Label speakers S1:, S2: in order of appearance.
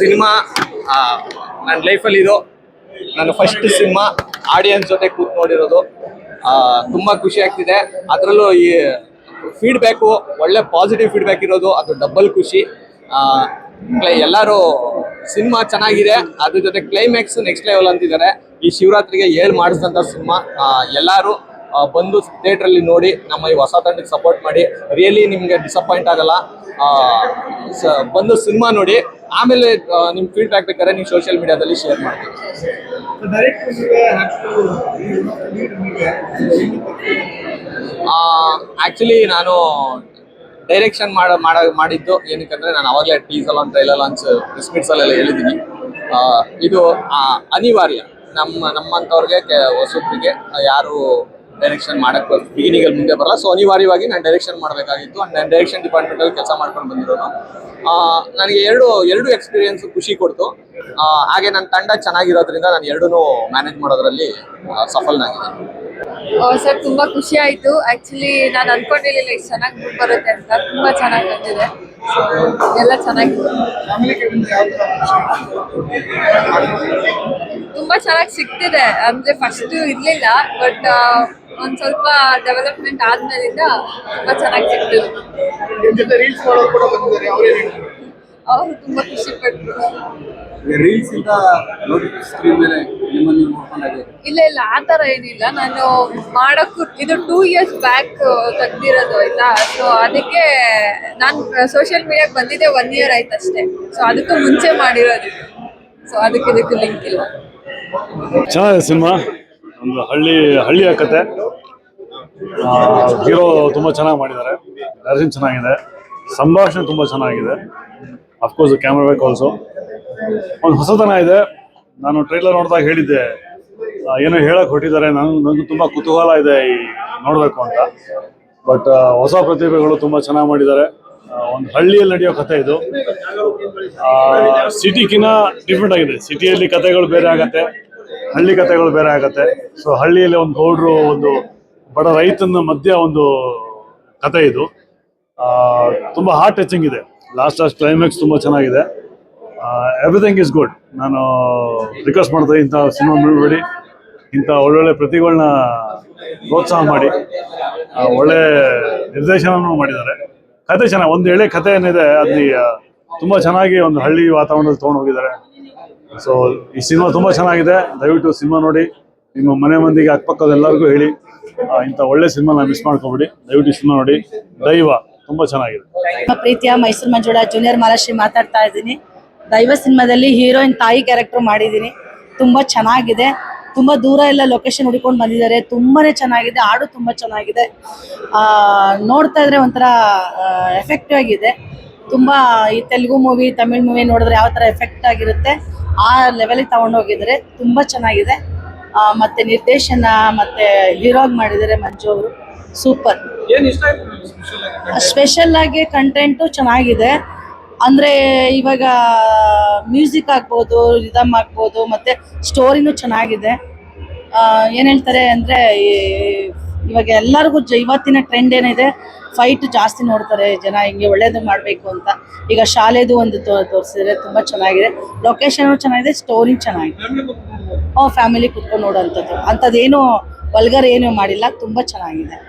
S1: Cinema ನನ್ನ ಲೈಫಲ್ಲಿ ಇದು. ನನ್ನ ಫಸ್ಟ್ ಸಿನಿಮಾ ಆಡಿಯನ್ಸ್ ಜೊತೆ ಕೂತ್ ನೋಡಿರೋದು. ತುಂಬಾ ಖುಷಿ ಆಗ್ತಿದೆ. ಅದರಲ್ಲೂ ಈ ಫೀಡ್ಬ್ಯಾಕು ಒಳ್ಳೆ ಪಾಸಿಟಿವ್ ಫೀಡ್ಬ್ಯಾಕ್ ಇರೋದು, ಅದು ಡಬಲ್ ಖುಷಿ. ಎಲ್ಲರೂ ಸಿನಿಮಾ ಚೆನ್ನಾಗಿದೆ. ಅದ್ರ ಜೊತೆ ಕ್ಲೈಮ್ಯಾಕ್ಸ್ ನೆಕ್ಸ್ಟ್ ಲೆವೆಲ್ ಅಂತಿದ್ದಾರೆ. ಈ ಶಿವರಾತ್ರಿಗೆ ಏಳು ಮಾಡಿಸಿದಂಥ ಸಿನಿಮಾ. ಎಲ್ಲರೂ ಬಂದು ಥಿಯೇಟ್ರಲ್ಲಿ ನೋಡಿ, ನಮ್ಮ ಈ ಹೊಸ ತಂಡಕ್ಕೆ ಸಪೋರ್ಟ್ ಮಾಡಿ. ರಿಯಲಿ ನಿಮಗೆ ಡಿಸಪಾಯಿಂಟ್ ಆಗಲ್ಲ. ಬಂದು ಸಿನಿಮಾ ನೋಡಿ ಆಮೇಲೆ ನಿಮ್ ಫೀಡ್ಬ್ಯಾಕ್ ಬೇಕಾದ್ರೆ ನೀವು ಸೋಷಿಯಲ್ ಮೀಡಿಯಾದಲ್ಲಿ ಶೇರ್ ಮಾಡಿ ಆಕ್ಚುಲಿ ನಾನು ಡೈರೆಕ್ಷನ್ ಮಾಡ ಮಾಡ ಮಾಡಿದ್ದು ಏನಕ್ಕಂದ್ರೆ ನಾನು ಅವಾಗಲೇ ಟೀಸಲ್ ಅಂತ ಇಲ್ಲ ಲಾಂಚ್ ಅಲ್ಲೆಲ್ಲ ಹೇಳಿದ್ದೀನಿ. ಇದು ಅನಿವಾರ್ಯ. ನಮ್ಮ ನಮ್ಮಂಥವ್ರಿಗೆ ಹೊಸಬ್ರಿಗೆ ಯಾರು ಡೈರೆಕ್ಷನ್ ಮಾಡಕ್ಕೆ ಅಲ್ಲಿ ಮುಂದೆ ಬರಲ್ಲ. ಸೊ ಅನಿವಾರ್ಯವಾಗಿ ನಾನು ಡೈರೆಕ್ಷನ್ ಮಾಡಬೇಕಾಗಿತ್ತು. ಅಂಡ್ ನಾನು ಡೈರೆಕ್ಷನ್ ಡಿಪಾರ್ಟ್ಮೆಂಟ್ ಅಲ್ಲಿ ಕೆಲಸ ಮಾಡ್ಕೊಂಡು ಬಂದಿರೋನು ನನಗೆ ಎರಡು ಎರಡು ಎಕ್ಸ್ಪೀರಿಯನ್ಸ್ ಖುಷಿ ಕೊಡ್ತು. ಹಾಗೆ ನನ್ನ ತಂಡ ಚೆನ್ನಾಗಿರೋದ್ರಿಂದ ನಾನು ಎರಡೂ ಮ್ಯಾನೇಜ್ ಮಾಡೋದ್ರಲ್ಲಿ ಸಫಲನಾಗಿದ್ದೀನಿ.
S2: ಸರ್, ತುಂಬಾ ಖುಷಿ ಆಯ್ತು. ಆಕ್ಚುಲಿ ನಾನು ಅನ್ಕೊಂಡಿರ್ಲಿಲ್ಲ ಇಷ್ಟು ಚೆನ್ನಾಗಿ ಮೂಡ್ ಬರುತ್ತೆ ಅಂತ. ತುಂಬಾ ಚೆನ್ನಾಗಿ ಬಂದಿದೆ. ಎಲ್ಲ ಚೆನ್ನಾಗಿ ತುಂಬಾ ಚೆನ್ನಾಗಿ ಸಿಕ್ತಿದೆ. ಅಂದ್ರೆ ಫಸ್ಟ್ ಇರ್ಲಿಲ್ಲ ಬಟ್ ಒಂದ್ ಸ್ವಲ್ಪ ಡೆವಲಪ್ಮೆಂಟ್ ಆದ್ಮೇಲಿಂದ ತುಂಬಾ ಚೆನ್ನಾಗಿ ಸಿಗ್ತಿದೆ
S3: ನಿಮ್ ಜೊತೆ ರೀಲ್ಸ್ ಮಾಡೋರು ಕೂಡ ಬಂದಿದ್ದಾರೆ ಅವ್ರೇನ್ ಹೇಳ್ತಾರೆ?
S2: ಅವ್ರು ತುಂಬಾ ಖುಷಿ ಪಟ್ಟರು
S1: ರೀಲ್ಸ್ ಇಂದ ನೋಡಿ ಸ್ಕ್ರೀನ್ ಮೇಲೆ ನಿಮ್ಮನ್ನು ನೋಡ್ಕೊಂಡಾಗೆ?
S2: ಇಲ್ಲ ಇಲ್ಲ ಆ ತರ ಏನಿಲ್ಲ. ನಾನು ಮಾಡೋಕ್ಕೂ ಇದು ಟೂ ಇಯರ್ಸ್ ಬ್ಯಾಕ್ ತೆಗ್ದಿರೋದು ಆಯ್ತಾ? ಸೊ ಅದಕ್ಕೆ ನಾನು ಸೋಷಿಯಲ್ ಮೀಡಿಯಾಗೆ ಬಂದಿದ್ದೆ ಒನ್ ಇಯರ್ ಆಯ್ತು ಅಷ್ಟೇ. ಸೊ ಅದಕ್ಕೂ ಮುಂಚೆ ಮಾಡಿರೋದು. ಸೊ ಅದಕ್ಕೆ ಇದಕ್ಕೆ ಲಿಂಕ್ ಇಲ್ಲ.
S4: ಚೆನ್ನಾಗಿದೆ ಸಿನಿಮಾ. ಒಂದು ಹಳ್ಳಿ ಹಳ್ಳಿಯ ಕತೆ ಹೀರೋ ತುಂಬ ಚೆನ್ನಾಗಿ ಮಾಡಿದ್ದಾರೆ. ಡೈರೆಕ್ಷನ್ ಚೆನ್ನಾಗಿದೆ. ಸಂಭಾಷಣೆ ತುಂಬ ಚೆನ್ನಾಗಿದೆ. ಅಫ್ಕೋರ್ಸ್ ಕ್ಯಾಮ್ರಾ ಬೇಕು ಆಲ್ಸೋ ಒಂದು ಹೊಸತನ ಇದೆ. ನಾನು ಟ್ರೈಲರ್ ನೋಡಿದಾಗ ಹೇಳಿದ್ದೆ ಏನೋ ಹೇಳಕ್ ಹೊಟ್ಟಿದ್ದಾರೆ ನಾನು ನನಗೂ ತುಂಬ ಕುತೂಹಲ ಇದೆ ಈ ನೋಡಬೇಕು ಅಂತ. ಬಟ್ ಹೊಸ ಪ್ರತಿಭೆಗಳು ತುಂಬ ಚೆನ್ನಾಗಿ ಮಾಡಿದ್ದಾರೆ. ಒಂದು ಹಳ್ಳಿಯಲ್ಲಿ ನಡೆಯೋ ಕಥೆ ಇದು. ಸಿಟಿಗಿನ ಡಿಫ್ರೆಂಟ್ ಆಗಿದೆ. ಸಿಟಿಯಲ್ಲಿ ಕಥೆಗಳು ಬೇರೆ ಆಗತ್ತೆ, ಹಳ್ಳಿ ಕಥೆಗಳು ಬೇರೆ ಆಗತ್ತೆ. ಸೊ ಹಳ್ಳಿಯಲ್ಲಿ ಒಂದು ಗೌಡ್ರು, ಒಂದು ಬಡ ರೈತನ ಮಧ್ಯ ಒಂದು ಕತೆ ಇದು. ತುಂಬಾ ಹಾರ್ಟ್ ಟಚಿಂಗ್ ಇದೆ. ಲಾಸ್ಟ್ ಲಾಸ್ಟ್ ಕ್ಲೈಮ್ಯಾಕ್ಸ್ ತುಂಬಾ ಚೆನ್ನಾಗಿದೆ. ಎವ್ರಿಥಿಂಗ್ ಇಸ್ ಗುಡ್ ನಾನು ರಿಕ್ವೆಸ್ಟ್ ಮಾಡಿದೆ ಇಂಥ ಸಿನಿಮಾ ಬಿಡಬೇಡಿ ಇಂಥ ಒಳ್ಳೊಳ್ಳೆ ಪ್ರತಿಗಳನ್ನ ಪ್ರೋತ್ಸಾಹ ಮಾಡಿ. ಒಳ್ಳೆ ನಿರ್ದೇಶನನೂ ಮಾಡಿದ್ದಾರೆ. ಕತೆ ಚೆನ್ನಾಗಿ ಒಂದು ಎಳೆ ಕತೆ ಏನಿದೆ, ಅಲ್ಲಿ ತುಂಬ ಚೆನ್ನಾಗಿ ಒಂದು ಹಳ್ಳಿ ವಾತಾವರಣದಲ್ಲಿ ತೊಗೊಂಡು ಹೋಗಿದ್ದಾರೆ. ಸೊ ಈ ಸಿನಿಮಾ ತುಂಬಾ ಚೆನ್ನಾಗಿದೆ. ದಯವಿಟ್ಟು ಸಿನಿಮಾ ನೋಡಿ. ನಿಮ್ಮ ಮನೆ ಮಂದಿಗೆ ಅಕ್ಕಪಕ್ಕದ ಎಲ್ಲರಿಗೂ ಹೇಳಿ. ಇಂಥ ಒಳ್ಳೆ ಸಿನಿಮಾನ ಮಿಸ್ ಮಾಡ್ಕೊಬಿಡಿ. ದಯವಿಟ್ಟು ಸಿನಿಮಾ ನೋಡಿ. ದೈವ ತುಂಬಾ ಚೆನ್ನಾಗಿದೆ.
S5: ಪ್ರೀತಿಯ ಮೈಸೂರು ಮಂಜುಳ ಜೂನಿಯರ್ ಮಹಾಲಕ್ಷ್ಮಿ ಮಾತಾಡ್ತಾ ಇದ್ದೀನಿ. ದೈವ ಸಿನಿಮಾದಲ್ಲಿ ಹೀರೋಯಿನ್ ತಾಯಿ ಕ್ಯಾರೆಕ್ಟರ್ ಮಾಡಿದ್ದೀನಿ. ತುಂಬಾ ಚೆನ್ನಾಗಿದೆ. ತುಂಬಾ ದೂರ ಎಲ್ಲ ಲೊಕೇಶನ್ ಹುಡ್ಕೊಂಡು ಬಂದಿದ್ದಾರೆ. ತುಂಬಾನೇ ಚೆನ್ನಾಗಿದೆ. ಹಾಡು ತುಂಬಾ ಚೆನ್ನಾಗಿದೆ. ಆ, ನೋಡ್ತಾ ಇದ್ರೆ ಒಂಥರ ಎಫೆಕ್ಟಿವ್ ಆಗಿದೆ. ತುಂಬಾ ಈ ತೆಲುಗು ಮೂವಿ ತಮಿಳ್ ಮೂವಿ ನೋಡಿದ್ರೆ ಯಾವ ತರ ಎಫೆಕ್ಟ್ ಆಗಿರುತ್ತೆ ಆ ಲೆವೆಲಿಗೆ ತಗೊಂಡೋಗಿದ್ದಾರೆ. ತುಂಬಾ ಚೆನ್ನಾಗಿದೆ. ಮತ್ತೆ ನಿರ್ದೇಶನ ಮತ್ತೆ ಹೀರೋಗ್ ಮಾಡಿದ್ದಾರೆ ಮಂಜು ಅವರು. ಸೂಪರ್ ಸ್ಪೆಷಲ್ ಆಗಿ ಕಂಟೆಂಟು ಚೆನ್ನಾಗಿದೆ. ಅಂದ್ರೆ ಇವಾಗ ಮ್ಯೂಸಿಕ್ ಆಗ್ಬೋದು ರಿದಮ್ ಆಗ್ಬೋದು ಮತ್ತೆ ಸ್ಟೋರಿನೂ ಚೆನ್ನಾಗಿದೆ. ಆ, ಏನ್ ಹೇಳ್ತಾರೆ ಅಂದ್ರೆ ಈ- ಇವಾಗ ಎಲ್ಲರಿಗೂ ಇವತ್ತಿನ ಟ್ರೆಂಡ್ ಏನಿದೆ ಫೈಟ್ ಜಾಸ್ತಿ ನೋಡ್ತಾರೆ ಜನ ಹಿಂಗೆ ಒಳ್ಳೇದು ಮಾಡಬೇಕು ಅಂತ. ಈಗ ಶಾಲೆದು ಒಂದು ತೋರಿಸಿದ್ರೆ ತುಂಬಾ ಚೆನ್ನಾಗಿದೆ. ಲೊಕೇಶನ್ ಚೆನ್ನಾಗಿದೆ ಸ್ಟೋರಿ ಚೆನ್ನಾಗಿದೆ. ಫ್ಯಾಮಿಲಿ ಕುತ್ಕೊಂಡು ನೋಡೋಂಥದ್ದು. ಅಂಥದ್ದೇನು ವಲ್ಗರ್ ಏನು ಮಾಡಿಲ್ಲ. ತುಂಬಾ ಚೆನ್ನಾಗಿದೆ.